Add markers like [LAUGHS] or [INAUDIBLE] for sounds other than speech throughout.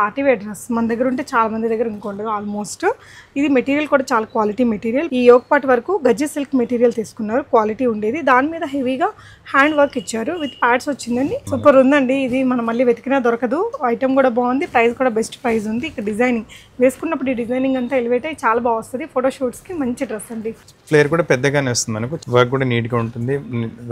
Party wear dress. మన దగ్గర ఉంటే చాలా మంది దగ్గర ఇంకొండదు ఆల్మోస్ట్. ఇది మెటీరియల్ కూడా చాలా క్వాలిటీ మెటీరియల్. ఈ యోగ్ పార్ట్ వరకు గజ్జి సిల్క్ మెటీరియల్ తీసుకున్నారు. క్వాలిటీ ఉండేది. దాని మీద హెవీగా హ్యాండ్ వర్క్ ఇచ్చారు. విత్ ప్యాడ్స్ వచ్చిందండి. సూపర్ ఉందండి. ఇది మనం మళ్ళీ వెతికినా దొరకదు. ఐటమ్ కూడా బాగుంది. ప్రైస్ కూడా బెస్ట్ ప్రైస్ ఉంది. ఇక్కడ డిజైనింగ్. వేసుకున్నప్పుడు ఈ డిజైనింగ్ అంతా ఎలివేట్ అయ్యి చాలా బాగా వస్తుంది. ఫోటో కి మంచి డ్రెస్ అండి. ఫ్లేర్ కూడా పెద్దగానే వస్తుంది మనకు. వర్క్ కూడా నీట్గా ఉంటుంది.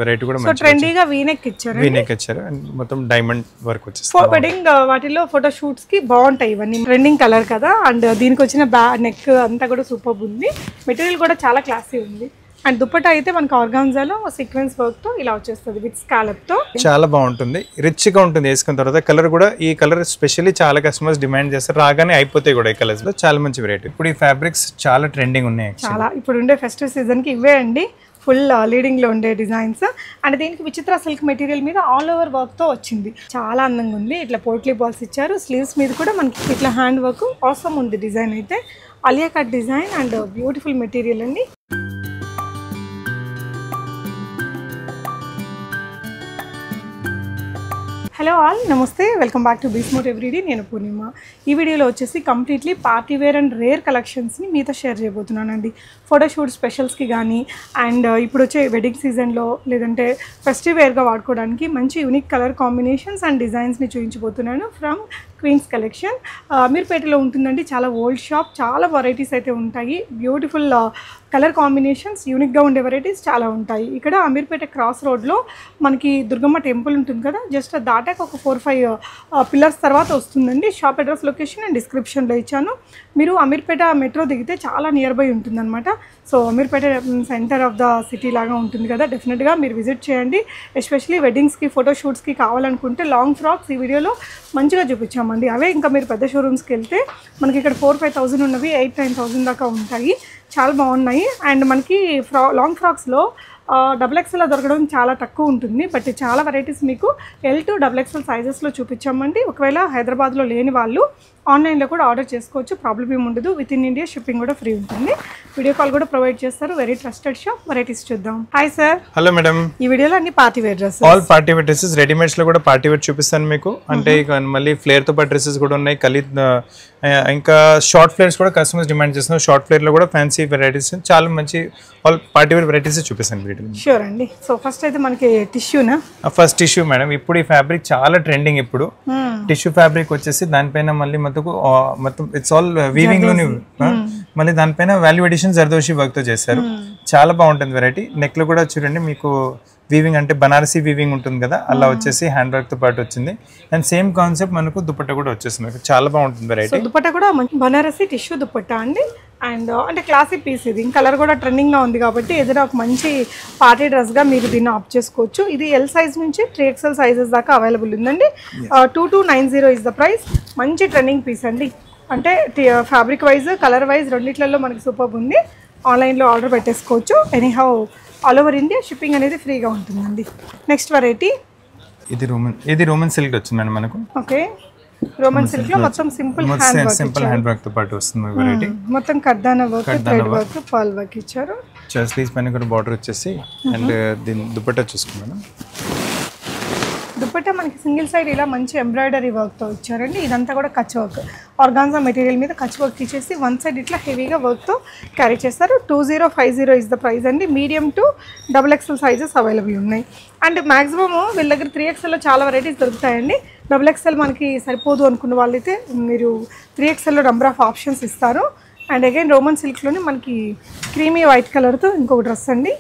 వెరైటీ కూడా సో ట్రెండీగా వీనెక్ ఇచ్చారు వీనెక్ ఇచ్చారు. అండ్ మొత్తం డైమండ్ వర్క్ వచ్చేస్తుంది. ఫోర్ వెడ్డింగ్ వాటిలో ఫోటో షూట్స్ కి బాగుంటాయి ఇవన్నీ. ట్రెండింగ్ కలర్ కదా. అండ్ దీనికి వచ్చిన బ్యా నెక్ అంతా కూడా సూపర్ ఉంది. మెటీరియల్ కూడా చాలా క్లాసీ ఉంది. అండ్ దుప్పట అయితే మనకి ఆర్గాన్జాలో సీక్వెన్స్ వర్క్తో ఇలా వచ్చేస్తుంది విత్ స్కాలప్తో. చాలా బాగుంటుంది. రిచ్గా ఉంటుంది వేసుకున్న తర్వాత కలర్ కూడా ఈ కలర్ స్పెషల్లీ చాలా కస్టమర్స్ డిమాండ్ చేస్తారు. రాగానే అయిపోతాయి కూడా ఈ కలర్స్లో. చాలా మంచి వెరైటీ ఇప్పుడు ఈ ఫ్యాబ్రిక్స్ చాలా ట్రెండింగ్ ఉన్నాయి. చాలా. ఇప్పుడు ఉండే ఫెస్టివ్ సీజన్కి ఇవే అండి. ఫుల్ లీడింగ్లో ఉండే డిజైన్స్ అండ్ దీనికి విచిత్ర సిల్క్ మెటీరియల్ మీద ఆల్ ఓవర్ వర్క్తో వచ్చింది. చాలా అందంగా ఉంది. ఇట్లా పోట్లీ బాల్స్ ఇచ్చారు. స్లీవ్స్ మీద కూడా మనకి ఇట్లా హ్యాండ్ వర్క్ అవసరం ఉంది డిజైన్ అయితే. Alia cut design and beautiful material అండి. హలో ఆల్ నమస్తే వెల్కమ్ బ్యాక్ టు బీస్మోట్ ఎవ్రీడే నేను పూర్ణిమ. ఈ వీడియోలో వచ్చేసి completely party wear and rare కలెక్షన్స్ని మీతో షేర్ చేయబోతున్నానండి. ఫోటోషూట్ స్పెషల్స్కి కానీ అండ్ uh, ఇప్పుడు వచ్చే వెడ్డింగ్ సీజన్లో లేదంటే ఫెస్టివ్ వేర్గా వాడుకోవడానికి మంచి యూనిక్ కలర్ కాంబినేషన్స్ అండ్ డిజైన్స్ని చూపించబోతున్నాను. ఫ్రమ్ క్వీన్స్ కలెక్షన్ అమీర్పేటలో ఉంటుందండి. చాలా ఓల్డ్ షాప్ చాలా వెరైటీస్ అయితే ఉంటాయి. బ్యూటిఫుల్ కలర్ కాంబినేషన్స్ యూనిక్గా ఉండే వెరైటీస్ చాలా ఉంటాయి. ఇక్కడ అమీర్పేట క్రాస్ రోడ్లో మనకి దుర్గమ్మ టెంపుల్ ఉంటుంది కదా. జస్ట్ దాటాక ఒక ఫోర్ ఫైవ్ పిల్లర్స్ తర్వాత వస్తుందండి. షాప్ అడ్రస్ లొకేషన్ నేను డిస్క్రిప్షన్లో ఇచ్చాను. మీరు అమీర్పేట మెట్రో దిగితే చాలా నియర్ బై ఉంటుందన్నమాట. So Ameerpet centre of the city లాగా ఉంటుంది కదా. డెఫినెట్గా మీరు విజిట్ చేయండి. ఎస్పెషలీ వెడ్డింగ్స్కి ఫోటోషూట్స్కి కావాలనుకుంటే లాంగ్ ఫ్రాక్స్ ఈ వీడియోలో మంచిగా చూపించామండి. అవే ఇంకా మీరు పెద్ద షోరూమ్స్కి వెళ్తే మనకి ఇక్కడ ఫోర్ ఫైవ్ థౌసండ్ ఉన్నవి ఎయిట్ నైన్ థౌసండ్ దాకా ఉంటాయి. చాలా బాగున్నాయి. అండ్ మనకి ఫ్రా లాంగ్ ఫ్రాక్స్లో డబుల్ ఎక్స్ఎల్ దొరకడం చాలా తక్కువ ఉంటుంది. బట్ చాలా వెరైటీస్ మీకు ఎల్ టు డబుల్ ఎక్స్ఎల్ సైజెస్లో చూపించామండి. ఒకవేళ హైదరాబాద్లో లేని వాళ్ళు ఆన్లైన్లో కూడా ఆర్డర్ చేసుకోవచ్చు. ప్రాబ్లం ఏమి ఉండదు. విత్ ఇన్ ఇండియా షిప్పింగ్ కూడా ఫ్రీ ఉంటుంది. వీడియో కాల్ కూడా ప్రొవైడ్ చేస్తారు. Very trusted shop. వెరైటీస్ చూద్దాం. హాయ్ సార్ హలో మేడం ఈ వీడియోలో అన్ని party wear dress all party wear dresses రెడీమేడ్స్లో కూడా పార్టీ వేర్ చూపిస్తాను మీకు. అంటే ఇక మళ్ళీ ఫ్లేర్తో పాటు డ్రెస్సెస్ కూడా ఉన్నాయి. కలి ఇంకా షార్ట్ ఫ్లేర్స్ కూడా కస్టమర్స్ డిమాండ్ చేస్తున్నారు. షార్ట్ ఫ్లేర్లో కూడా ఫ్యాన్సీ వెరైటీస్ చాలా మంచి ఆల్ పార్టీ వేర్ వెరైటీస్ చూపిస్తాను వీటిలో. షూర్ అండి. సో ఫస్ట్ అయితే మనకి టిష్యూనా ఫస్ట్ టిష్యూ మేడం ఇప్పుడు ఈ ఫ్యాబ్రిక్ చాలా ట్రెండింగ్ ఇప్పుడు. టిష్యూ ఫ్యాబ్రిక్ వచ్చేసి దానిపైన మళ్ళీ మొత్తం మొత్తం ఇట్స్ ఆల్ వీవింగ్లోని ఆ, మళ్ళీ దానిపైన వాల్యూ ఎడిషన్ జర్దోషి వర్క్తో చేశారు. చాలా బాగుంటుంది వెరైటీ నెక్లో కూడా చూడండి మీకు వీవింగ్ అంటే బనారసి వీవింగ్ ఉంటుంది కదా అలా వచ్చేసి హ్యాండ్ వర్క్తో పాటు వచ్చింది. అండ్ సేమ్ కాన్సెప్ట్ మనకు దుపట్ట కూడా వచ్చేస్తుంది చాలా బాగుంటుంది వెరైటీ దుపట్టా కూడా బనారసి టిష్యూ దుపట్టా అండి. అండ్ అంటే క్లాసిక్ పీస్ ఇది. కలర్ కూడా ట్రెండింగ్గా ఉంది కాబట్టి ఏదైనా ఒక మంచి పార్టీ డ్రెస్గా మీరు దీన్ని ఆప్ చేసుకోవచ్చు. ఇది ఎల్ సైజ్ నుంచి త్రీ ఎక్స్ఎల్ సైజెస్ దాకా అవైలబుల్ ఉందండి. Two two nine zero is the price మంచి ట్రెండింగ్ పీస్ అండి. అంటే ఫ్యాబ్రిక్ వైజ్ కలర్ వైజ్ రెండిట్లలో మనకి సూపర్ ఉంది. ఆన్లైన్లో ఆర్డర్ పెట్టేసుకోవచ్చు. Anyhow all over India shipping అనేది ఫ్రీగా ఉంటుందండి. నెక్స్ట్ వెరైటీ ఇది రోమన్ ఇది రోమన్ సిల్క్ వచ్చింది మేడం మనకు ఓకే రోమన్ సిల్క్లో మొత్తం simple hand work simple hand వర్క్తో పాటు వస్తుంది వెరైటీ మొత్తం కర్దాన work thread work Paul work ఇచ్చారు. స్లీవ్స్ పైన కూడా బార్డర్ వచ్చేసి అండ్ దీని దుపట్టా చూసుకున్నాను దుపట్టా మనకి సింగిల్ సైడ్ ఇలా మంచి ఎంబ్రాయిడరీ వర్క్తో ఇచ్చారండి. ఇదంతా కూడా కచ్ వర్క్ ఆర్గాన్జా మెటీరియల్ మీద కచ్ వర్క్ ఇచ్చేసి వన్ సైడ్ ఇట్లా హెవీగా వర్క్తో క్యారీ చేస్తారు. Two zero five zero is the price అండి. Medium to double XL sizes available ఉన్నాయి. అండ్ మ్యాక్సిమమ్ వీళ్ళ దగ్గర త్రీ ఎక్స్ఎల్లో చాలా వెరైటీస్ దొరుకుతాయండి. డబుల్ ఎక్స్ఎల్ మనకి సరిపోదు అనుకున్న వాళ్ళైతే మీరు త్రీ ఎక్స్ఎల్లో నెంబర్ ఆఫ్ ఆప్షన్స్ ఇస్తారు. అండ్ అగైన్ రోమన్ సిల్క్లోనే మనకి క్రీమీ వైట్ కలర్తో ఇంకొక డ్రెస్ అండి.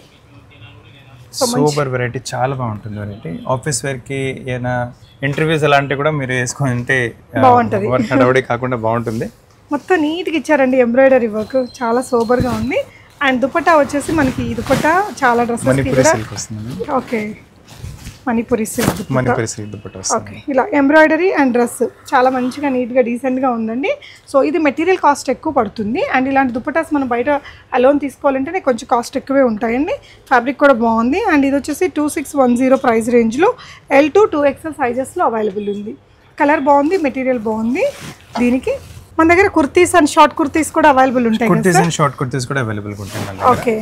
సూపర్ వెరైటీ చాలా బాగుంటుంది వెరైటీ. ఆఫీస్ వేర్కి ఏదైనా ఇంటర్వ్యూస్ అలాంటివి కూడా మీరు వేసుకుంటే బాగుంటది. వర్క్ కాకుండా బాగుంటుంది. మొత్తం నీట్గా ఇచ్చారండి ఎంబ్రాయిడరీ వర్క్. చాలా సూపర్గా ఉంది. అండ్ దుపట్టా వచ్చేసి మనకి ఈ దుపట్టా చాలా డ్రెస్సెస్ వస్తుంది. Okay. Manipuri silk Manipuri silk dupatta okay ఇలా ఎంబ్రాయిడరీ అండ్ డ్రెస్ చాలా మంచిగా నీట్గా డీసెంట్గా ఉందండి. సో ఇది మెటీరియల్ కాస్ట్ ఎక్కువ పడుతుంది. అండ్ ఇలాంటి దుపట్టాస్ మనం బయట అలోన్ తీసుకోవాలంటే కొంచెం కాస్ట్ ఎక్కువే ఉంటాయండి. ఫ్యాబ్రిక్ కూడా బాగుంది. అండ్ ఇది వచ్చేసి two six one zero price రేంజ్లో L to two XL సైజెస్లో available ఉంది. కలర్ బాగుంది మెటీరియల్ బాగుంది. దీనికి మన దగ్గర కుర్తీస్ అండ్ షార్ట్ కుర్తీస్ కూడా అవైలబుల్ ఉంటాయి కుర్తీస్ అండ్ షార్ట్ కుర్తీస్ కూడా అవైలబుల్ ఉంటాయి. ఓకే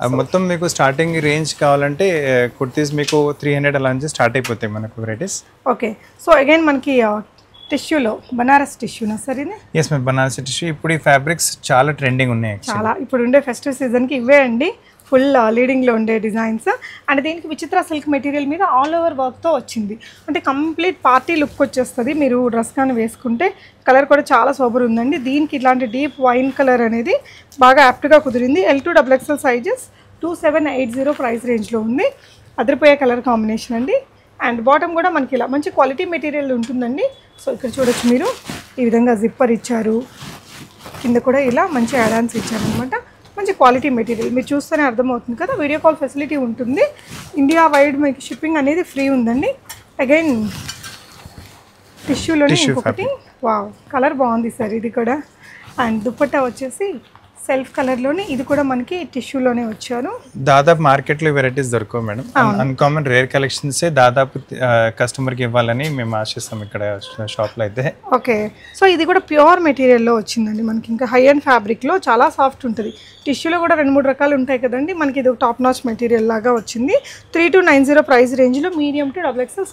మొత్తం మీకు స్టార్టింగ్ రేంజ్ కావాలంటే కుర్తీస్ మీకు త్రీ హండ్రెడ్ అలా నుంచి స్టార్ట్ అయిపోతాయి మనకు వెరైటీస్ ఓకే సో అగైన్ మనకి టిష్యూలో Banaras టిష్యూనా sir yes ma'am Banarasi tissue ఇప్పుడు ఈ ఫ్యాబ్రిక్స్ చాలా ట్రెండింగ్ ఉన్నాయి. చాలా. ఇప్పుడు ఉండే ఫెస్టివ్ సీజన్కి ఇవే అండి ఫుల్ లీడింగ్లో uh, ఉండే డిజైన్స్ అండ్ దీనికి విచిత్ర సిల్క్ మెటీరియల్ మీద ఆల్ ఓవర్ వర్క్తో వచ్చింది. అంటే కంప్లీట్ పార్టీ లుక్ వచ్చేస్తుంది. మీరు డ్రెస్ కానీ వేసుకుంటే కలర్ కూడా చాలా సూపర్ ఉందండి. దీనికి ఇలాంటి డీప్ వైన్ కలర్ అనేది బాగా యాప్ట్గా కుదిరింది. L to double XL sizes two seven eight zero price రేంజ్లో ఉంది. అదిరిపోయే కలర్ కాంబినేషన్ అండి. అండ్ బాటమ్ కూడా మనకి ఇలా మంచి క్వాలిటీ మెటీరియల్ ఉంటుందండి. సో ఇక్కడ చూడొచ్చు మీరు. ఈ విధంగా జిప్పర్ ఇచ్చారు. కింద కూడా ఇలా మంచి యాడాన్స్ ఇచ్చారనమాట మంచి క్వాలిటీ మెటీరియల్ మీరు చూస్తేనే అర్థమవుతుంది కదా వీడియో కాల్ ఫెసిలిటీ ఉంటుంది. ఇండియా వైడ్ మీకు షిప్పింగ్ అనేది ఫ్రీ ఉందండి. అగైన్ టిష్యూలోనే ఇంకొకటి. వావ్ కలర్ బాగుంది సార్ ఇది కూడా. అండ్ దుపట్టా వచ్చేసి సెల్ఫ్ కలర్లోనే ఇది కూడా మనకి టిష్యూలోనే వచ్చారు దాదాపు మార్కెట్లో వెరైటీస్ దొరకవు మేడం. అన్కామన్ రేర్ కలెక్షన్సే దాదాపు కస్టమర్కి ఇవ్వాలని మేము ఆశిస్తాం ఇక్కడ షాప్లో అయితే. ఓకే. సో ఇది కూడా ప్యూర్ మెటీరియల్లో వచ్చిందండి మనకి. ఇంకా హై అండ్ ఫ్యాబ్రిక్లో చాలా సాఫ్ట్ ఉంటుంది. టిష్యూలో కూడా రెండు మూడు రకాలు ఉంటాయి కదండి. మనకి ఇది టాప్ నాచ్ మెటీరియల్ లాగా వచ్చింది. Three two nine zero price రేంజ్లో medium to double XL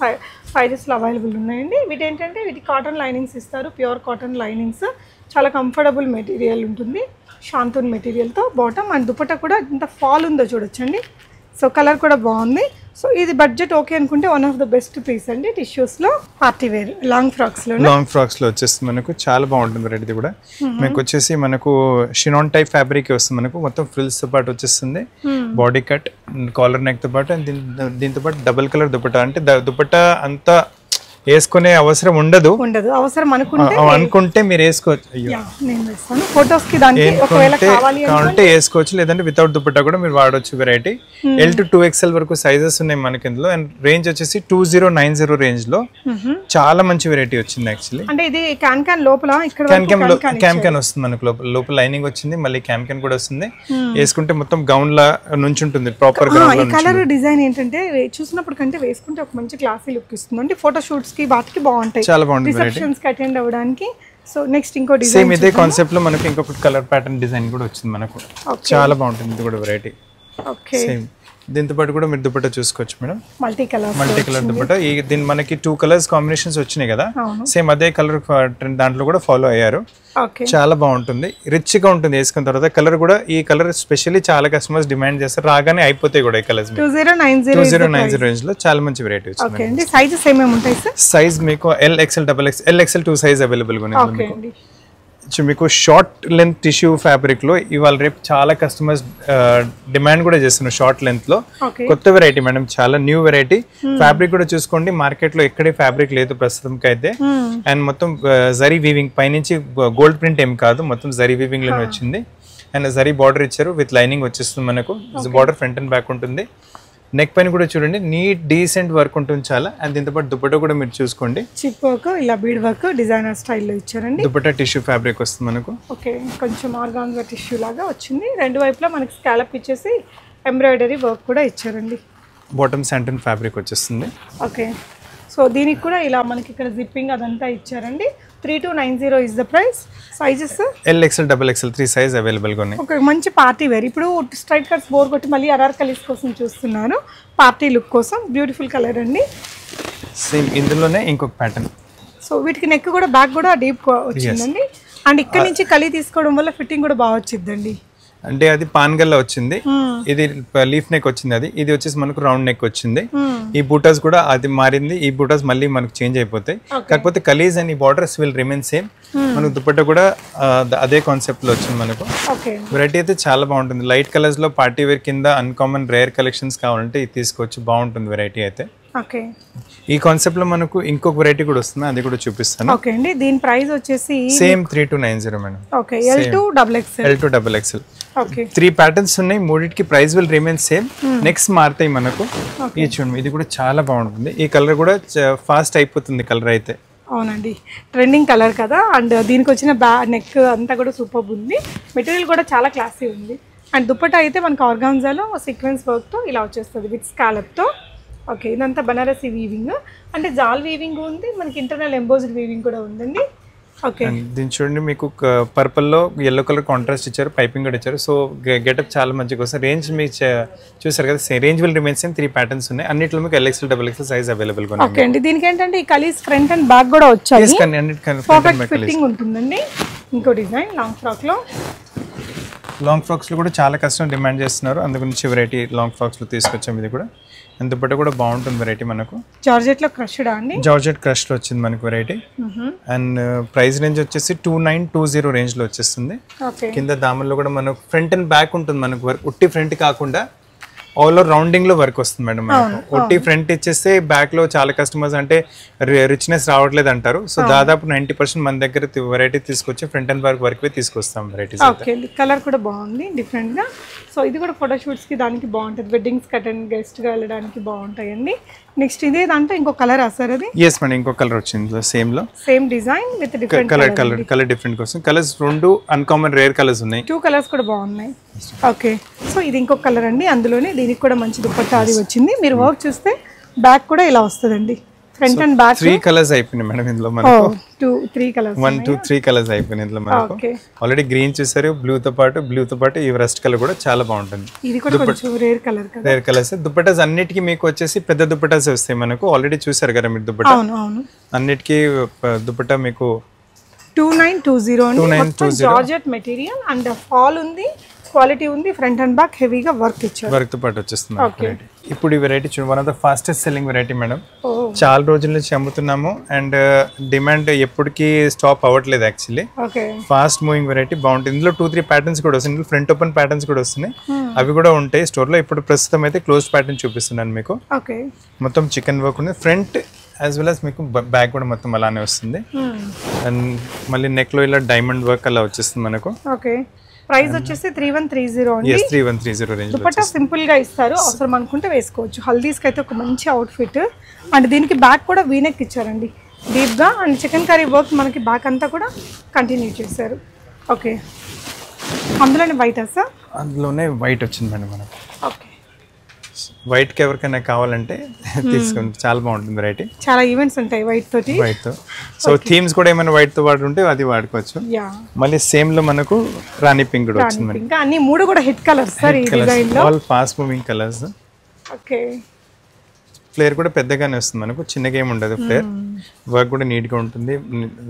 సైజెస్లో available ఉన్నాయండి. వీటి ఏంటంటే వీటి కాటన్ లైనింగ్స్ ఇస్తారు. ప్యూర్ కాటన్ లైనింగ్స్ చాలా కంఫర్టబుల్ మెటీరియల్ ఉంటుంది. షాంతూన్ మెటీరియల్తో బాటమ్ అండ్ దుపట్టా కూడా ఇంత ఫాల్ ఉందో చూడొచ్చండి. సో కలర్ కూడా బాగుంది. సో ఇది బడ్జెట్ ఓకే అనుకుంటే one of the best piece అండి టిష్యూస్లో పార్టీ వేర్ లాంగ్ ఫ్రాక్స్లో లాంగ్ ఫ్రాక్స్లో వచ్చేస్తుంది మనకు. చాలా బాగుంటుంది వెరైటీ కూడా. మీకు వచ్చేసి మనకు షినాన్ టైప్ ఫ్యాబ్రిక్ వస్తుంది మనకు. మొత్తం ఫ్రిల్స్తో పాటు వచ్చేస్తుంది. బాడీ కట్ కాలర్ నెక్తో పాటు దీంతో పాటు డబుల్ కలర్ దుపట్టా. అంటే ద- దుపట్టా అంతా వేసుకునే అవసరం ఉండదు. ఉండదు. అవసరం అనుకుంటే అనుకుంటే మీరు వేసుకోవచ్చు. అయ్యో. నేను వేస్తాను. ఫొటోస్కి దానికి ఒకవేళ కావాలి కావాలంటే వేసుకోవచ్చు. లేదంటే వితౌట్ దుపట్టా కూడా మీరు వాడవచ్చు variety L to two XL వరకు సైజెస్ ఉన్నాయి మనకి ఇందులో. అండ్ రేంజ్ వచ్చేసి టూ జీరో నైన్ జీరో రేంజ్లో చాలా మంచి వెరైటీ వచ్చింది యాక్చువల్లీ అంటే ఇది క్యాన్ క్యాన్ లోపల ఇక్కడ క్యాన్ క్యామ్ క్యామ్ క్యాన్ వస్తుంది మనకు లోపల. లోపల లైనింగ్ వచ్చింది మళ్ళీ క్యామ్ క్యాన్ కూడా వస్తుంది. వేసుకుంటే మొత్తం గౌన్ లా నుంచి ఉంటుంది ప్రాపర్ ఈ కలర్ డిజైన్ ఏంటంటే చూసినప్పుడు కంటే వేసుకుంటే ఒక మంచి క్లాసీ లుక్ ఇస్తుంది. అంటే ఫోటో షూట్స్ కి వాటికి బాగుంటాయి. చాలా బాగుంటుంది వెరైటీ రిసెప్షన్స్కి అటెండ్ అవ్వడానికి. సో నెక్స్ట్ ఇంకో డిజైన్ సేమ్ ఇదే కాన్సెప్ట్లో మనకి ఇంకొక కలర్ ప్యాటర్న్ డిజైన్ కూడా వచ్చింది మనకు. చాలా బాగుంటుంది ఇది కూడా వెరైటీ ఓకే సేమ్ దీంతో పాటు కూడా మీరు దుపట్టా చూసుకోవచ్చు madam. Multi colour multi colour dupatta ఈ దీని మనకి టూ కలర్స్ కాంబినేషన్స్ వచ్చినాయి కదా. సేమ్ అదే కలర్ ట్రెండ్ దాంట్లో కూడా ఫాలో అయ్యారు. చాలా బాగుంటుంది. రిచ్గా ఉంటుంది వేసుకున్న తర్వాత కలర్ కూడా ఈ కలర్ స్పెషల్లీ చాలా కస్టమర్స్ డిమాండ్ చేస్తారు. రాగానే అయిపోతాయి కూడా ఈ colours two zero nine zero రేంజ్లో చాలా మంచి వెరైటీ వచ్చింది సైజ్ మీకు L XL double X L XL two size అవైలబుల్గా ఉంది సో మీకు షార్ట్ లెంత్ టిష్యూ ఫ్యాబ్రిక్లో ఇవాళ రేపు చాలా కస్టమర్స్ డిమాండ్ కూడా చేస్తున్నారు షార్ట్ లెంత్లో. ఓకే. కొత్త వెరైటీ మేడం చాలా న్యూ వెరైటీ ఫ్యాబ్రిక్ కూడా చూసుకోండి మార్కెట్లో ఎక్కడే ఫ్యాబ్రిక్ లేదు ప్రస్తుతంకి అయితే అండ్ మొత్తం జరీ వీవింగ్ పైనుంచి గోల్డ్ ప్రింట్ ఏం కాదు మొత్తం జరీ వీవింగ్లోనే వచ్చింది. అండ్ జరీ బార్డర్ ఇచ్చారు విత్ లైనింగ్ వచ్చేస్తుంది మనకు. బార్డర్ ఫ్రంట్ అండ్ బ్యాక్ ఉంటుంది. నెక్ పైన కూడా చూడండి. నీట్ డీసెంట్ వర్క్ ఉంటుంది చాలా. అండ్ దీంతో పాటు దుపట్టా కూడా మీరు చూసుకోండి. చిప్ వర్క్ ఇలా బీడ్ వర్క్ డిజైనర్ స్టైల్లో ఇచ్చారండి. దుపట్టా టిష్యూ ఫ్యాబ్రిక్ వస్తుంది మనకు. ఓకే కొంచెం ఆర్గాన్జా టిష్యూ లాగా వచ్చింది. రెండు వైపులా మనకి స్కాలప్ ఇచ్చేసి ఎంబ్రాయిడరీ వర్క్ కూడా ఇచ్చారండి. బాటమ్ శాంటన్ ఫ్యాబ్రిక్ వచ్చేస్తుంది. ఓకే సో దీనికి కూడా ఇలా మనకి ఇక్కడ జిప్పింగ్ అదంతా ఇచ్చారండి. Three two nine zero is the price sizes L XL double XL three size అవైలబుల్గా ఉన్నాయి ఒక మంచి పార్టీ వేర్ ఇప్పుడు స్ట్రైట్ కట్స్ బోర్ కొట్టి మళ్ళీ అరార్ కలీస్ కోసం చూస్తున్నాను పార్టీ లుక్ కోసం. బ్యూటిఫుల్ కలర్ అండి. సేమ్ ఇందులోనే ఇంకొక ప్యాటర్న్ సో వీటికి నెక్ కూడా బ్యాక్ కూడా డీప్ వచ్చిందండి. అండ్ ఇక్కడ నుంచి కలి తీసుకోవడం వల్ల ఫిట్టింగ్ కూడా బాగా వచ్చిందండి అంటే అది పాన్గల్లా వచ్చింది. ఇది లీఫ్ నెక్ వచ్చింది అది. ఇది వచ్చేసి మనకు రౌండ్ నెక్ వచ్చింది. ఈ బూటాస్ కూడా అది మారింది. ఈ బూటాస్ మళ్ళీ మనకు చేంజ్ అయిపోతాయి. కాకపోతే కలీజ్ అండ్ ఈ బార్డర్స్ విల్ రిమైన్ సేమ్. మనకు దుపట్టా కూడా అదే కాన్సెప్ట్లో వచ్చింది మనకు. వెరైటీ అయితే చాలా బాగుంటుంది. లైట్ కలర్స్లో పార్టీ వేర్ కింద అన్కామన్ రేర్ కలెక్షన్స్ కావాలంటే ఇది తీసుకోవచ్చు. బాగుంటుంది వెరైటీ అయితే. ఈ కాన్సెప్ట్లో మనకు ఇంకొక వెరైటీ కూడా వస్తుంది. అది కూడా చూపిస్తాను. ఓకే అండి. దీని ప్రైస్ వచ్చేసి same three two nine zero madam okay. L to double XL L to double XL three patterns ఉన్నాయి. మూడింటికి price will remain same next మారుతాయి మనకు. ఇది చూడండి. ఇది కూడా చాలా బాగుంటుంది. ఈ కలర్ కూడా ఫాస్ట్ అయిపోతుంది కలర్ అయితే. అవునండి. ట్రెండింగ్ కలర్ కదా. అండ్ దీనికి వచ్చిన బ్యా నెక్ అంతా కూడా సూపర్ ఉంది. మెటీరియల్ కూడా చాలా క్లాసీ ఉంది. అండ్ దుప్పటా అయితే మనకు ఆర్గాన్జాలో సీక్వెన్స్ వర్క్తో ఇలా వచ్చేస్తుంది. విత్ స్కాలప్తో ఓకే ఇదంతా బనారసి వీవింగ్ అంటే జాల్ వీవింగ్ ఉంది మనకి ఇంటర్నల్ ఎంబోజ్డ్ వీవింగ్ కూడా ఉందండి. ఓకే. దీని చూడండి మీకు పర్పుల్లో ఎల్లో కలర్ కాంట్రాస్ట్ ఇచ్చారు పైపింగ్ కూడా ఇచ్చారు. సో గెటప్ చాలా మంచిగా వస్తుంది. రేంజ్ మీకు చూసారు కదా range will remains same three patterns ఉన్నాయి. అన్నిట్లో మీకు ఎల్ఎక్స్ఎల్ డబుల్ ఎక్స్ఎల్ సైజ్ అవైలబుల్గా ఉన్నాయి ఓకే అండి దీనికి ఏంటంటే ఈ కలీస్ ఫ్రంట్ అండ్ బ్యాక్ కూడా వచ్చాయి. ఫిట్టింగ్ ఉంటుందండి. ఇంకో డిజైన్ లాంగ్ ఫ్రాక్లో. లాంగ్ ఫ్రాక్స్లో కూడా చాలా కస్టమర్ డిమాండ్ చేస్తున్నారు. అందుగురించి వెరైటీ లాంగ్ ఫ్రాక్స్లో తీసుకొచ్చాం ఇది కూడా. అండ్ దుపట్ట కూడా బాగుంటుంది వెరైటీ మనకు. జార్జెట్లో క్రష్డా అండి? జార్జెట్ క్రష్లో వచ్చింది మనకు వెరైటీ. అండ్ ప్రైస్ రేంజ్ వచ్చేసి టూ నైన్ టూ జీరో రేంజ్లో వచ్చేస్తుంది. ఓకే. కింద దామల్లో కూడా మనకు ఫ్రంట్ అండ్ బ్యాక్ ఉంటుంది మనకు వర్క్. ఉట్టి ఫ్రంట్ కాకుండా ఆల్ ఓవర్ రౌండింగ్లో వర్క్ వస్తుంది మేడం ఒట్టి ఫ్రంట్ ఇచ్చేస్తే బ్యాక్లో చాలా కస్టమర్స్ అంటే రిచ్నెస్ రావట్లేదు అంటారు. సో దాదాపు నైన్టీ పర్సెంట్ మన దగ్గర వెరైటీ తీసుకొచ్చి ఫ్రంట్ అండ్ బ్యాక్ వర్క్ తీసుకొస్తాం వెరైటీస్ ఓకే అండి కలర్ కూడా బాగుంది డిఫరెంట్గా. సో ఇది కూడా ఫోటోషూట్స్కి దానికి బాగుంటుంది. వెడ్డింగ్స్ అటెండ్ గెస్ట్గా వెళ్ళడానికి బాగుంటాయండి. నెక్స్ట్ ఇదే దాంట్లో ఇంకో కలర్ సార్ అది? ఎస్ మేడం ఇంకో కలర్ వచ్చింది సేమ్లో. Same design with different colour colour colour different కోసం కలర్స్ రెండు అన్కామన్ రేర్ కలర్స్ ఉన్నాయి. టూ కలర్స్ కూడా బాగున్నాయి. ఓకే సో ఇది ఇంకొక కలర్ అండి. అందులోనే దీనికి కూడా మంచి దుపట్టా అది వచ్చింది. మీరు వర్క్ చూస్తే బ్యాక్ కూడా ఇలా వస్తుందండి. Front and back three colours అయిపోయినాయి మేడం ఇందులో మనకు. Two three colours one two three colours అయిపోయినాయి ఇందులో మనకు. ఆల్రెడీ గ్రీన్ చూసారు బ్లూ తో పాటు బ్లూ తో పాటు ఈ రస్ట్ కలర్ కూడా చాలా బాగుంటుంది. ఇది కూడా కొంచెం rare colour rare colours dupattas అన్నిటికీ మీకు వచ్చేసి పెద్ద దుప్పటాస్ వస్తాయి మనకు. ఆల్రెడీ చూసారు కదా మీరు దుప్పటా? అన్నిటికీ దుప్పటా మీకు టూ నైన్ టూ జీరో అండి. 2920. మొత్తం జార్జెట్ మెటీరియల్ అండ్ ఫాల్ ఉంది. క్వాలిటీ ఉంది ఫ్రంట్ అండ్ బ్యాక్ హెవీగా వర్క్ ఇచ్చారు. వర్క్తో పాటు వచ్చేస్తుంది. ఇప్పుడు ఈ వెరైటీ చూడండి one of the fastest selling variety madam చాలా రోజుల నుంచి అమ్ముతున్నాము అండ్ డిమాండ్ ఎప్పటికీ స్టాప్ అవ్వట్లేదు actually okay fast moving variety బాగుంటుంది. ఇందులో టూ త్రీ ప్యాటర్న్స్ కూడా వస్తాయి ఇందులో ఫ్రంట్ ఓపెన్ ప్యాటర్న్స్ కూడా వస్తున్నాయి. అవి కూడా ఉంటాయి. Store లో ఇప్పుడు ప్రస్తుతం అయితే క్లోజ్ ప్యాటర్న్ చూపిస్తున్నాను మీకు. ఓకే మొత్తం చికెన్ వర్క్ ఉంది. ఫ్రంట్ యాజ్ వెల్ as మీకు బ్యాక్ కూడా మొత్తం అలానే వస్తుంది. అండ్ మళ్ళీ neck లో ఇలా డైమండ్ వర్క్ అలా వచ్చేస్తుంది మనకు. ఓకే ప్రైస్ వచ్చేసి త్రీ వన్ త్రీ జీరో అండి. Three one three zero range dupatta సింపుల్గా ఇస్తారు. అవసరం అనుకుంటే వేసుకోవచ్చు. హల్దీస్కి అయితే ఒక మంచి అవుట్ఫిట్ అండ్ దీనికి బ్యాక్ కూడా వీనెక్ ఇచ్చారండి. డీప్గా అండ్ చికెన్ కర్రీ వర్క్ మనకి బ్యాక్ అంతా కూడా కంటిన్యూ చేశారు. ఓకే అందులోనే వైట్ సార్? అందులోనే వైట్ వచ్చింది మేడం మనకు. ఓకే వైట్కి ఎవరికైనా కావాలంటే తీసుకోండి చాలా బాగుంటుంది వెరైటీ చాలా ఈవెంట్స్ ఉంటాయి వైట్ తోటి. వైట్తో. సో థీమ్స్ కూడా ఏమైనా వైట్తో వాడుంటే అది వాడుకోవచ్చు. మళ్ళీ సేమ్లో మనకు రాణి పింక్ కూడా వచ్చింది ఇంకా అన్ని మూడు కూడా హిట్ కలర్స్ సార్ ఈ డిజైన్లో. All fast moving colours okay flare కూడా పెద్దగానే వస్తుంది మనకు చిన్నగా ఏమి ఉండదు ఫ్లేర్ వర్క్ కూడా నీట్గా ఉంటుంది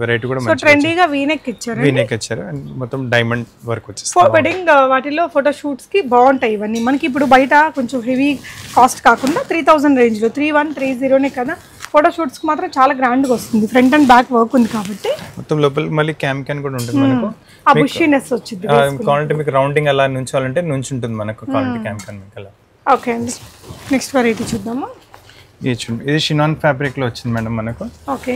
వెరైటీ కూడా ట్రెండీగా వీనెక్ ఇచ్చారు వీనెక్ వచ్చారు అండ్ మొత్తం డైమండ్ వర్క్ వచ్చేస్తుంది. వెడ్డింగ్ వాటిలో ఫోటో షూట్స్కి బాగుంటాయి ఇవన్నీ. మనకి ఇప్పుడు బయట కొంచెం హెవీ కాస్ట్ కాకుండా త్రీ థౌసండ్ రేంజ్లో త్రీ వన్ త్రీ జీరోనే కదా. ఫోటో షూట్స్కి మాత్రం చాలా గ్రాండ్గా వస్తుంది. ఫ్రంట్ అండ్ బ్యాక్ వర్క్ ఉంది కాబట్టి. మొత్తం లోపల మళ్ళీ క్యామ్ క్యాన్ కూడా ఉంటుంది మనకు. ఆ బుషీనెస్ వచ్చింది కావాలంటే మీకు రౌండింగ్ అలా నుంచోవాలంటే నుంచి ఉంటుంది మనకు క్వాలిటీ క్యామ్ క్యాన్ మీకు అలా. ఓకే అండి. నెక్స్ట్ వెరైటీ చూద్దాము? ఇది చూడండి ఇది షినాన్ ఫ్యాబ్రిక్లో వచ్చింది మేడం మనకు. ఓకే.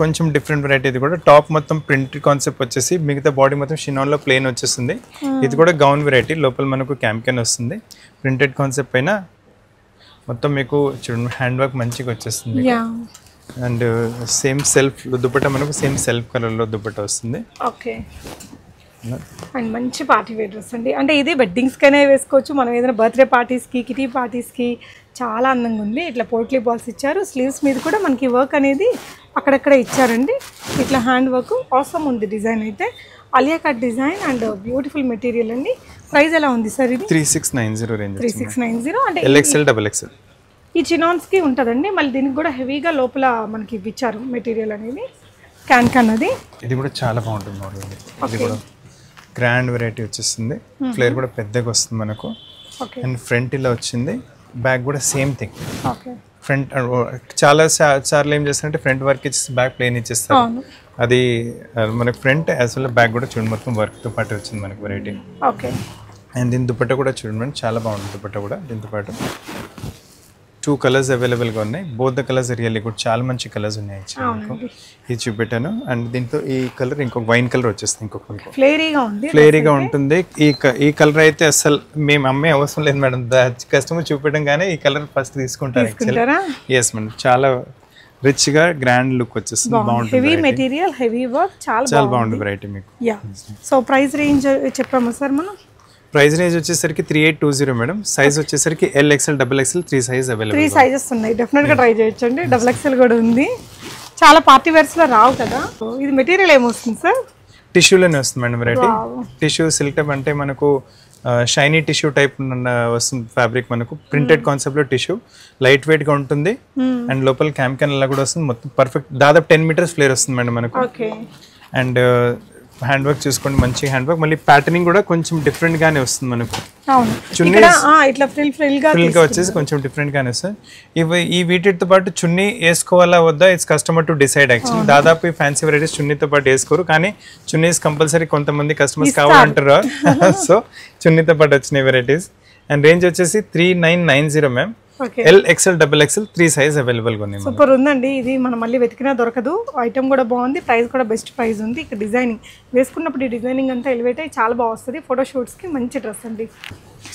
కొంచెం డిఫరెంట్ వెరైటీ ఇది కూడా. టాప్ మొత్తం ప్రింట్ కాన్సెప్ట్ వచ్చేసి మిగతా బాడీ మొత్తం షినాన్లో ప్లేన్ వచ్చేస్తుంది ఇది కూడా గౌన్ వెరైటీ లోపల మనకు క్యాన్ వస్తుంది. ప్రింటెడ్ కాన్సెప్ట్ పైన మొత్తం మీకు చూడండి హ్యాండ్ వర్క్ మంచిగా వచ్చేస్తుంది. అండ్ సేమ్ సెల్ఫ్ దుప్పట మనకు సేమ్ సెల్ఫ్ కలర్లో దుప్పట వస్తుంది. ఓకే. అండ్ మంచి పార్టీ వేర్ డ్రెస్ అండి. అంటే ఇది వెడ్డింగ్స్కైనా వేసుకోవచ్చు. మనం ఏదైనా బర్త్డే పార్టీస్కి కిటీ పార్టీస్కి చాలా అందంగా ఉంది. ఇట్లా పోట్లీ బాల్స్ ఇచ్చారు. స్లీవ్స్ మీద కూడా మనకి వర్క్ అనేది అక్కడక్కడ ఇచ్చారండి. ఇట్లా హ్యాండ్ వర్క్ అవసరం ఉంది డిజైన్ అయితే. Alia cut design and beautiful material అండి. ప్రైస్ ఎలా ఉంది సార్ ఇది? Three six nine zero range three six nine zero అంటే ఎల్ఎక్స్ఎల్ డబల్ ఎక్స్ఎల్. ఈ చినాన్స్కి ఉంటుందండి. మళ్ళీ దీనికి కూడా హెవీగా లోపల మనకి ఇచ్చారు మెటీరియల్ అనేది. క్యాన్ క్యాన్ అది. ఇది కూడా చాలా బాగుంటుంది మోడల్ ఇది ఇది కూడా గ్రాండ్ వెరైటీ వచ్చేస్తుంది. ఫ్లేర్ కూడా పెద్దగా వస్తుంది మనకు. ఓకే. అండ్ ఫ్రంట్ ఇలా వచ్చింది. బ్యాక్ కూడా సేమ్ థింగ్. ఓకే. ఫ్రంట్ చాలా సార్లు ఏం చేస్తారంటే ఫ్రంట్ వర్క్ ఇచ్చేసి బ్యాక్ ప్లేన్ ఇచ్చేస్తారు. అది మనకు ఫ్రంట్ యాజ్ వెల్ బ్యాక్ కూడా చూడండి మొత్తం వర్క్తో పాటు వచ్చింది మనకి వెరైటీ ఓకే. అండ్ దీని దుపట్ట కూడా చూడండి చాలా బాగుంది దుపట్ట కూడా దీంతో పాటు. టూ కలర్స్ అవైలబుల్గా ఉన్నాయి. బోత్ ద కలర్స్ రియల్లీ కూడా చాలా మంచి కలర్స్ ఉన్నాయి ఇది చూపెట్టాను. అండ్ దీంతో ఈ కలర్ ఇంకొక వైన్ కలర్ వచ్చేస్తుంది ఇంకొక ఇంకో ఫ్లేరీగా ఉంది. ఫ్లేరీగా ఉంటుంది. ఈ ఈ కలర్ అయితే అసలు మేము అమ్మే అవసరం లేదు మేడం. కస్టమర్ చూపెట్టడం కానీ ఈ కలర్ ఫస్ట్ తీసుకుంటారు ఎస్ మేడం చాలా రిచ్గా గ్రాండ్ లుక్ వచ్చేస్తుంది. బాగుంటుంది హెవీ. మెటీరియల్ హెవీ వర్క్ చాలా చాలా బాగుంటుంది వెరైటీ మీకు. యా సో ప్రైస్ రేంజ్ చెప్పామా సార్ మనం? ప్రైస్ రేంజ్ వచ్చేసరికి three eight two zero madam. Size వచ్చేసరికి L XL double XL three size three available sizes ఉన్నాయి. డెఫినెట్గా ట్రై చేయొచ్చండి. డబుల్ ఎక్స్ఎల్ కూడా ఉంది. చాలా పార్టీ వేర్స్లో రావు కదా. ఇది మెటీరియల్ ఏమొస్తుంది సార్ టిష్యూలోనే వస్తుంది madam variety. Tissue silk type అంటే మనకు షైనీ టిష్యూ టైప్ వస్తుంది ఫ్యాబ్రిక్ మనకు. ప్రింటెడ్ కాన్సెప్ట్లో టిష్యూ లైట్ వెయిట్గా ఉంటుంది. అండ్ లోపల క్యామ్ క్యాన్ అలా కూడా వస్తుంది. మొత్తం పర్ఫెక్ట్ దాదాపు టెన్ మీటర్స్ ఫ్లేర్ వస్తుంది మేడం మనకు. అండ్ హ్యాండ్ వర్క్ చూసుకోండి మంచి హ్యాండ్ వర్క్ మళ్ళీ ప్యాటర్నింగ్ కూడా కొంచెం డిఫరెంట్ గానే వస్తుంది మనకు. చున్నీ ఇక్కడ ఆ, ఇట్లా ఫ్రిల్ ఫ్రిల్గా ఫుల్గా వచ్చేసి కొంచెం డిఫరెంట్ గానే వస్తుంది. ఇవి ఈ వీటితో పాటు చున్నీ వేసుకోవాలా వద్దా? It's customer to decide actually దాదాపు ఈ ఫ్యాన్సీ వెరైటీస్ చున్నీతో పాటు వేసుకోరు. కానీ చున్నీస్ కంపల్సరీ కొంతమంది కస్టమర్స్ కావాలంటారు. [LAUGHS] [LAUGHS] సో చున్నీతో పాటు వచ్చినాయి వెరైటీస్ అండ్ రేంజ్ వచ్చేసి three nine nine zero ma'am L XL double XL three size available ఉంది. సూపర్ ఉందండి. ఇది మనం మళ్ళీ వెతికినా దొరకదు. ఐటమ్ కూడా బాగుంది. ప్రైస్ కూడా బెస్ట్ ప్రైస్ ఉంది. ఇక్కడ డిజైనింగ్ వేసుకున్నప్పుడు ఈ డిజైనింగ్ అంతా ఎలివేట్ అయ్యి చాలా బాగా వస్తుంది. ఫోటోషూట్స్కి మంచి డ్రెస్ అండి.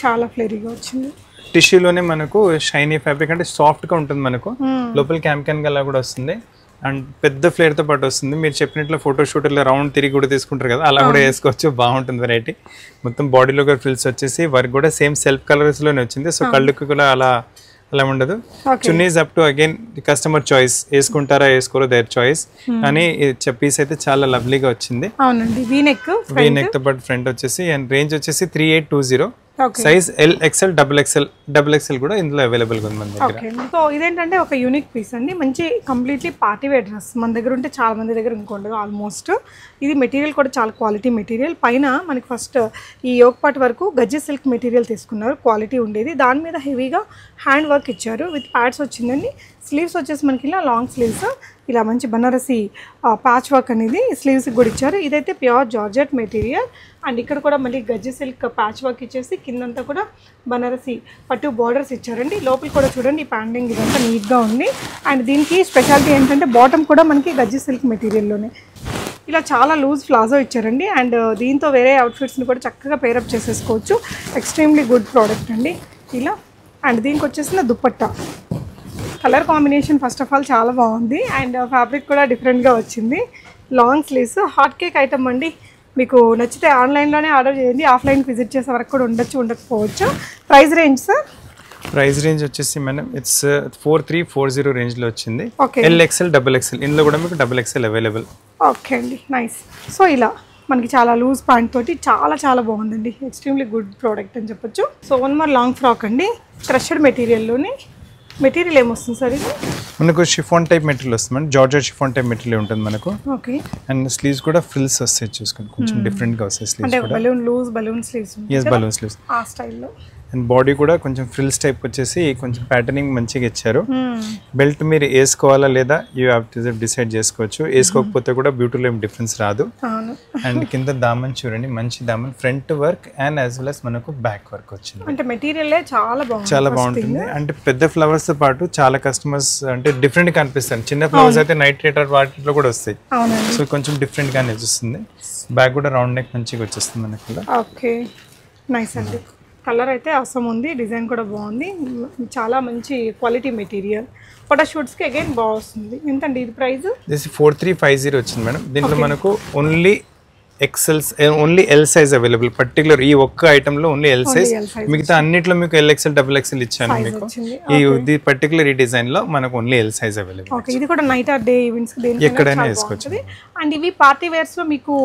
చాలా ఫ్లేరీగా వచ్చింది. టిష్యూలోనే మనకు షైనీ ఫ్యాబ్రిక్ అంటే సాఫ్ట్గా ఉంటుంది మనకు. లోపల క్యామ్ క్యాన్ గల్లా కూడా వస్తుంది. అండ్ పెద్ద ఫ్లేర్తో పాటు వస్తుంది. మీరు చెప్పినట్లు ఫోటో షూట్ ఇలా రౌండ్ తిరిగి కూడా తీసుకుంటారు కదా అలా కూడా వేసుకోవచ్చు. బాగుంటుంది వెరైటీ మొత్తం బాడీలో కూడా ఫ్రిల్స్ వచ్చేసి వర్క్ కూడా సేమ్ సెల్ఫ్ కలర్స్లోనే వచ్చింది. సో కళ్ళుకి కూడా అలా అలా ఉండదు. Chunnis up to again customer choice వేసుకుంటారా వేసుకోరో దేర్ చాయిస్ కానీ పీస్ అయితే చాలా లవ్లీగా వచ్చింది. అవునండి. వీ నెక్ వీ నెక్తో పాటు ఫ్రంట్ వచ్చేసి అండ్ రేంజ్ వచ్చేసి three eight two zero size L XL double XL double XL కూడా ఇందులో అవైలబుల్గా ఉంది మన దగ్గర. ఓకే. సో ఇదేంటంటే ఒక యూనిక్ పీస్ అండి. మంచి కంప్లీట్లీ పార్టీ వేర్ డ్రెస్ మన దగ్గర ఉంటే చాలా మంది దగ్గర ఇంకొండదు ఆల్మోస్ట్ ఇది మెటీరియల్ కూడా చాలా క్వాలిటీ మెటీరియల్ పైన మనకి ఫస్ట్ ఈ యోగ్ పార్ట్ వరకు గజ్జి సిల్క్ మెటీరియల్ తీసుకున్నారు. క్వాలిటీ ఉండేది. దాని మీద హెవీగా హ్యాండ్ వర్క్ ఇచ్చారు. విత్ ప్యాడ్స్ వచ్చిందండి. స్లీవ్స్ వచ్చేసి మనకి ఇలా లాంగ్ స్లీవ్స్ ఇలా మంచి బనారసి ప్యాచ్ వర్క్ అనేది స్లీవ్స్ కూడా ఇచ్చారు. ఇదైతే ప్యూర్ జార్జెట్ మెటీరియల్. అండ్ ఇక్కడ కూడా మళ్ళీ గజ్జి సిల్క్ ప్యాచ్ వర్క్ ఇచ్చేసి కిందంతా కూడా బనారసి పట్టు బార్డర్స్ ఇచ్చారండి. లోపల కూడా చూడండి ప్యాండింగ్ ఇదంతా నీట్గా ఉంది. అండ్ దీనికి స్పెషాలిటీ ఏంటంటే బాటమ్ కూడా మనకి గజ్జి సిల్క్ మెటీరియల్లోనే ఇలా చాలా లూజ్ ప్లాజో ఇచ్చారండి. అండ్ దీంతో వేరే అవుట్ఫిట్స్ని కూడా చక్కగా పేరప్ చేసేసుకోవచ్చు. ఎక్స్ట్రీమ్లీ గుడ్ ప్రోడక్ట్ అండి. ఇలా. అండ్ దీనికి వచ్చేసిన dupatta. Colour combination first of all చాలా బాగుంది. అండ్ ఫ్యాబ్రిక్ కూడా డిఫరెంట్గా వచ్చింది. Long sleeves hot cake item అండి. మీకు నచ్చితే ఆన్లైన్లోనే ఆర్డర్ చేయండి. ఆఫ్లైన్ విజిట్ చేసే వరకు కూడా ఉండొచ్చు ఉండకపోవచ్చు. Price range sir price range వచ్చేసి madam it's four three four zero రేంజ్లో వచ్చింది. Okay L XL double XL ఇందులో కూడా మీకు డబుల్ ఎక్స్ఎల్ అవైలబుల్ ఓకే అండి నైస్ సో ఇలా మనకి చాలా లూజ్ ప్యాంట్ తోటి చాలా చాలా బాగుందండి. ఎక్స్ట్రీమ్లీ గుడ్ ప్రోడక్ట్ అని చెప్పొచ్చు. So one more long frock అండి. క్రషర్ మెటీరియల్లోని మెటీరియల్ ఏమొస్తుంది సార్ ఇది? మనకు షిఫాన్ టైప్ మెటీరియల్ వస్తుంది madam. Georgette chiffon type material ఉంటుంది మనకు. ఓకే. అండ్ స్లీవ్స్ కూడా ఫ్రిల్స్ వస్తాయి చూసుకోండి. కొంచెం డిఫరెంట్గా వస్తాయి స్లీవ్స్ అంటే balloon loose balloon sleeves yes balloon sleeves. ఆ స్టైల్లో. అండ్ బాడీ కూడా కొంచెం ఫ్రిల్స్ టైప్ వచ్చేసి కొంచెం ప్యాటర్నింగ్ మంచిగా ఇచ్చారు. బెల్ట్ మీరు వేసుకోవాలా లేదా యూ హ్యావ్ టు డిసైడ్ చేసుకోవచ్చు. వేసుకోకపోతే కూడా బ్యూటీలో ఏం డిఫరెన్స్ రాదు. అండ్ కింద దామన్ చూడండి మంచి daman. Front work and as well as మనకు బ్యాక్ వర్క్ వచ్చింది. అంటే మెటీరియలే చాలా చాలా బాగుంటుంది. అంటే పెద్ద ఫ్లవర్స్తో పాటు చాలా కస్టమర్స్ అంటే డిఫరెంట్గా అనిపిస్తాయి చిన్న ఫ్లవర్స్ అయితే నైట్ థియేటర్ వాటిలో కూడా వస్తాయి. సో కొంచెం డిఫరెంట్గా అనిపిస్తుంది బ్యాక్ కూడా రౌండ్ నెక్ మంచిగా వచ్చేస్తుంది మనకి ఓకే నైస్ అండి. కలర్ అయితే అవసరం ఉంది డిజైన్ కూడా బాగుంది. చాలా మంచి క్వాలిటీ మెటీరియల్. ఫోటోషూట్స్కి అగైన్ బాగా వస్తుంది. ఎంతండి ఇది price? This four three five zero వచ్చింది మేడం. దీంట్లో మనకు only XLs only L size available particular ఈ ఒక్క ఐటమ్లో ఓన్లీ ఎల్ సైజ్ మిగతా అన్నిట్లో మీకు ఎల్ ఎక్సెల్ డబుల్ ఎక్సెల్ ఇచ్చాను మీకు. ఈ ఇది పర్టికులర్ ఈ డిజైన్లో మనకు ఓన్లీ ఎల్ సైజ్ అవైలబుల్ ఇది కూడా నైట్ ఆర్ డే ఈవెంట్స్ ఎక్కడైనా వేసుకోవచ్చు. అండ్ ఇవి పార్టీ వేర్స్లో మీకు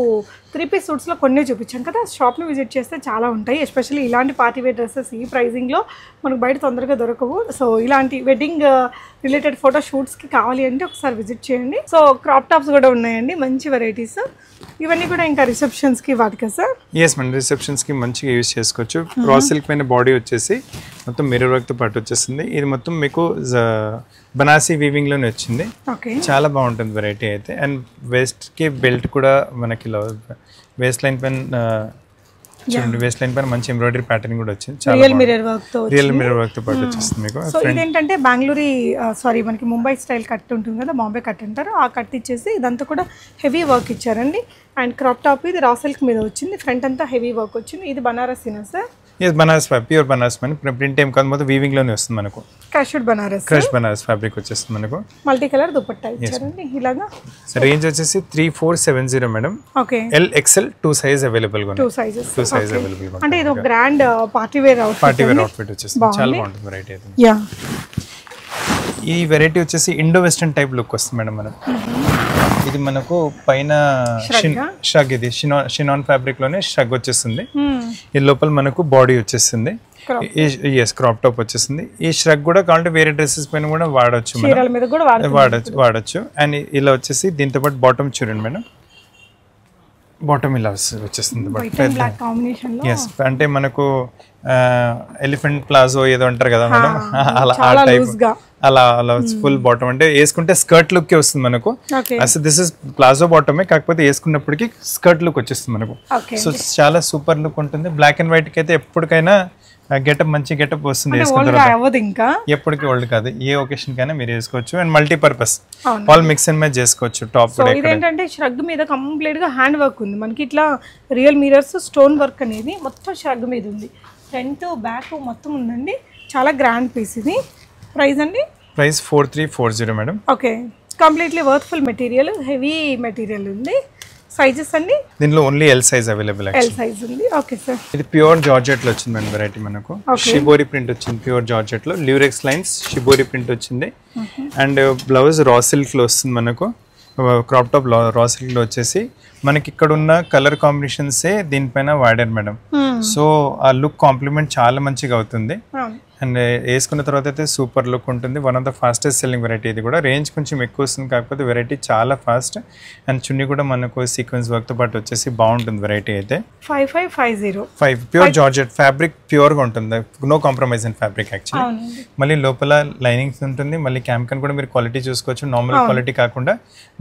త్రీ పీస్ సూట్స్లో కొన్ని చూపించాం కదా. షాప్ని విజిట్ చేస్తే చాలా ఉంటాయి. ఎస్పెషల్లీ ఇలాంటి పార్టీ వేర్ డ్రెస్సెస్ ఈ ప్రైజింగ్లో మనకు బయట తొందరగా దొరకవు. సో ఇలాంటి వెడ్డింగ్ రిలేటెడ్ ఫోటో షూట్స్కి కావాలి అంటే ఒకసారి విజిట్ చేయండి. సో క్రాప్ టాప్స్ కూడా ఉన్నాయండి. మంచి వెరైటీస్ ఇవన్నీ కూడా ఇంకా రిసెప్షన్స్కి వాటికా సార్ ఎస్ మన రిసెప్షన్స్కి మంచిగా యూజ్ చేసుకోవచ్చు. క్రాస్ సిల్క్ పైన బాడీ వచ్చేసి మొత్తం మిర్రర్ వర్క్తో పాటు వచ్చేసింది ఇది మొత్తం మీకు జ- బనాసీ వీవింగ్లోనే వచ్చింది. ఓకే. చాలా బాగుంటుంది వెరైటీ అయితే. అండ్ వేస్ట్కి బెల్ట్ కూడా మనకి వేస్ట్ లైన్ పైన చూడండి వేస్ట్ లైన్ పైన మంచి ఎంబ్రాయిడరీ ప్యాటర్న్ కూడా వచ్చింది. చాలా రియల్ మిరర్ వర్క్తో రియల్ మిర్రర్ వర్క్తో పాటు వచ్చేస్తుంది మీకు. సో ఇదేంటంటే బెంగళూరి సారీ మనకి ముంబై స్టైల్ కట్ ఉంటుంది కదా బాంబే కట్ అంటారు. ఆ కట్ ఇచ్చేసి ఇదంతా కూడా హెవీ వర్క్ ఇచ్చారండి. అండ్ క్రాప్ టాప్ ఇది రా సిల్క్ మీద వచ్చింది. ఫ్రంట్ అంతా హెవీ వర్క్ వచ్చింది. ఇది బనారసీనా sir yes Banaras pure Banaras మన ప్రింట్ ఏం కాదు మొత్తం వీవింగ్లోనే వస్తుంది మనకు. క్యాషుడ్ బనారస్ క్రష్ బనారస్ ఫ్యాబ్రిక్ వచ్చేస్తుంది మనకు. మల్టీ కలర్ దుపట్టా ఇచ్చారండి ఇలాగా? రేంజ్ వచ్చేసి three four seven zero madam okay L XL two size అవైలబుల్గా టూ సైజెస్ టూ సైజ్ అవైలబుల్గా అంటే ఇది ఒక grand party wear out party wear outfit వచ్చేస్తుంది. చాలా బాగుంటుంది వెరైటీ అయితే. యా ఈ వెరైటీ వచ్చేసి ఇండో వెస్టర్న్ టైప్ లుక్ వస్తుంది మేడం మనకు. ఇది మనకు పైన? షగ్ ఇది. షినాన్ ఫ్యాబ్రిక్లోనే షగ్ వచ్చేస్తుంది. మ్మ్. ఈ లోపల మనకు బాడీ వచ్చేస్తుంది. ఎస్ క్రాప్ టాప్ వచ్చేస్తుంది. ఈ ష్రగ్ కూడా కావాలంటే వేరే డ్రెస్సెస్ పైన కూడా వాడుతుంది వాడచ్చు వాడచ్చు. అండ్ ఇలా వచ్చేసి దీంతో పాటు బాటమ్ చూడండి మేడం బాటమ్ ఇలా వస్తుంది- వచ్చేస్తుంది. బట్ వైట్ అండ్ బ్లాక్ కాంబినేషన్లో? ఎస్ అంటే మనకు ఎలిఫెంట్ ప్లాజో ఏదో అంటారు కదా మేడం? [LAUGHS] అలా ఆ టైప్ అలా అలా ఫుల్ బాటమ్ అంటే వేసుకుంటే స్కర్ట్ లుక్ వస్తుంది మనకు. అసలు దిస్ ఇస్ ప్లాజో బాటమే కాకపోతే వేసుకున్నప్పటికీ స్కర్ట్ లుక్ వచ్చేస్తుంది మనకు. సో చాలా సూపర్ లుక్ ఉంటుంది. బ్లాక్ అండ్ వైట్కి అయితే ఎప్పటికైనా గెటప్ మంచి గెటప్ వస్తుంది అవ్వదు ఇంకా? ఎప్పటికీ ఓల్డ్ కాదు. ఏ ఒకేషన్ కైనా మీరు వేసుకోవచ్చు. And multipurpose. All mix and match చేసుకోవచ్చు టాప్ ఇదేంటంటే ష్రగ్ మీద కంప్లీట్గా హ్యాండ్ వర్క్ ఉంది. మనకి ఇట్లా రియల్ మిరర్స్ స్టోన్ వర్క్ అనేది మొత్తం ష్రగ్ మీద ఉంది. ఫ్రంట్ బ్యాక్ మొత్తం ఉందండి. చాలా గ్రాండ్ పీస్ ఇది. ప్రైస్ అండి? Price four three four zero madam okay completely worthful material heavy material ఉంది. సైజెస్ అండి దీనిలో only L size available L size ఉంది. ఓకే సార్ ఇది ప్యూర్ జార్జెట్లో వచ్చింది మేడం వెరైటీ మనకు. షిబోరి ప్రింట్ వచ్చింది ప్యూర్ జార్జెట్లో. లివరెక్స్ లైన్స్ షిబోరి ప్రింట్ వచ్చింది. అండ్ బ్లౌజ్ రా సిల్క్లో వస్తుంది మనకు. క్రాప్ టాప్ రా సిల్క్లో వచ్చేసి. మనకి ఇక్కడ ఉన్న కలర్ కాంబినేషన్సే దీనిపైన వాడారు మేడం సో ఆ లుక్ కాంప్లిమెంట్ చాలా మంచిగా అవుతుంది. అండ్ వేసుకున్న తర్వాత అయితే సూపర్ లుక్ ఉంటుంది. One of the fastest selling variety ఇది కూడా. రేంజ్ కొంచెం ఎక్కువ వస్తుంది కాకపోతే వెరైటీ చాలా ఫాస్ట్ అండ్ చున్నీ కూడా మనకు సీక్వెన్స్ వర్క్తో పాటు వచ్చేసి బాగుంటుంది వెరైటీ అయితే. Five five five zero five pure georgette fabric ప్యూర్గా ఉంటుంది. No compromise in fabric actually మళ్ళీ లోపల లైనింగ్స్ ఉంటుంది. మళ్ళీ క్యామ్కన్ కూడా మీరు క్వాలిటీ చూసుకోవచ్చు. నార్మల్ క్వాలిటీ కాకుండా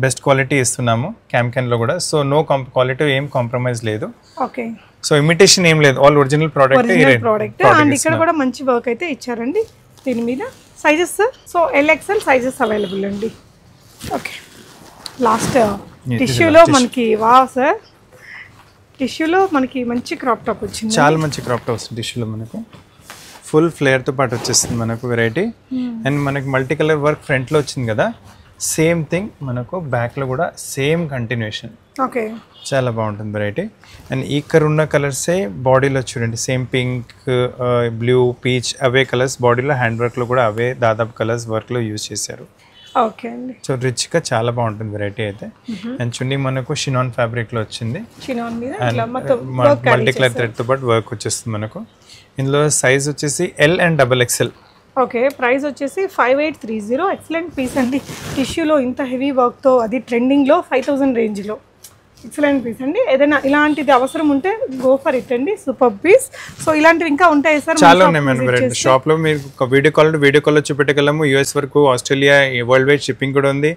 బెస్ట్ క్వాలిటీ ఇస్తున్నాము క్యామ్కన్లో కూడా. సో నో క్వాలిటీ ఏం కాంప్రమైజ్ లేదు. ఓకే సో ఇమిటేషన్ ఏం లేదు. All original product product and ఇక్కడ కూడా మంచి వర్క్ అయితే ఇచ్చారండి దీని మీద. Sizes sir so L XL sizes available అండి. ఓకే లాస్ట్ టిష్యూలో మనకి వా సార్ టిష్యూలో మనకి మంచి క్రాప్ టాప్ వచ్చింది చాలా మంచి క్రాప్ టాప్ వస్తుంది టిష్యూలో మనకు. ఫుల్ ఫ్లేర్తో పాటు వచ్చేస్తుంది మనకు వెరైటీ అండ్ మనకి మల్టీ కలర్ వర్క్ ఫ్రంట్లో వచ్చింది కదా. సేమ్ థింగ్ మనకు బ్యాక్లో కూడా సేమ్ కంటిన్యూషన్. ఓకే. చాలా బాగుంటుంది వెరైటీ అండ్ ఇక్కడ ఉన్న కలర్సే బాడీలో చూడండి సేమ్ పింక్ బ్లూ పీచ్ అవే కలర్స్ బాడీలో హ్యాండ్ వర్క్లో కూడా అవే దాదాపు కలర్స్ వర్క్లో యూజ్ చేశారు. ఓకే అండి. సో రిచ్గా చాలా బాగుంటుంది వెరైటీ అయితే. అండ్ చున్నీ మనకు షినాన్ ఫ్యాబ్రిక్లో వచ్చింది. మల్టీ కలర్ థ్రెడ్తో పాటు వర్క్ వచ్చేస్తుంది మనకు. ఇందులో సైజ్ వచ్చేసి L and double XL okay price వచ్చేసి five eight three zero. Excellent piece అండి. టిష్యూలో ఇంత హెవీ వర్క్తో అది ట్రెండింగ్లో ఫైవ్ థౌసండ్ రేంజ్లో. ఎక్సలెంట్ పీస్ అండి. ఏదైనా ఇలాంటిది అవసరం ఉంటే గో ఫర్ ఇట్ అండి. Super piece. సో ఇలాంటివి ఇంకా ఉంటాయి సార్? చాలా ఉన్నాయి మేడం షాప్లో మీరు ఒక వీడియో కాల్ వీడియో కాల్లో చూపెట్టగలము. యూఎస్ వరకు ఆస్ట్రేలియా వరల్డ్ వైడ్ షిప్పింగ్ కూడా ఉంది.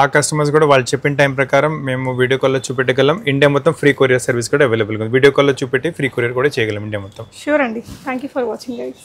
ఆ కస్టమర్స్ కూడా వాళ్ళు చెప్పిన టైం ప్రకారం మేము వీడియో కాల్లో చూపెట్టగలం. ఇండియా మొత్తం ఫ్రీ కొరియర్ సర్వీస్ కూడా అవైలబుల్ ఉంది. వీడియో కాల్లో చూపెట్టి ఫ్రీ కొరియర్ కూడా చేయగలం ఇండియా మొత్తం. షూర్ అండి. Thank you for watching guys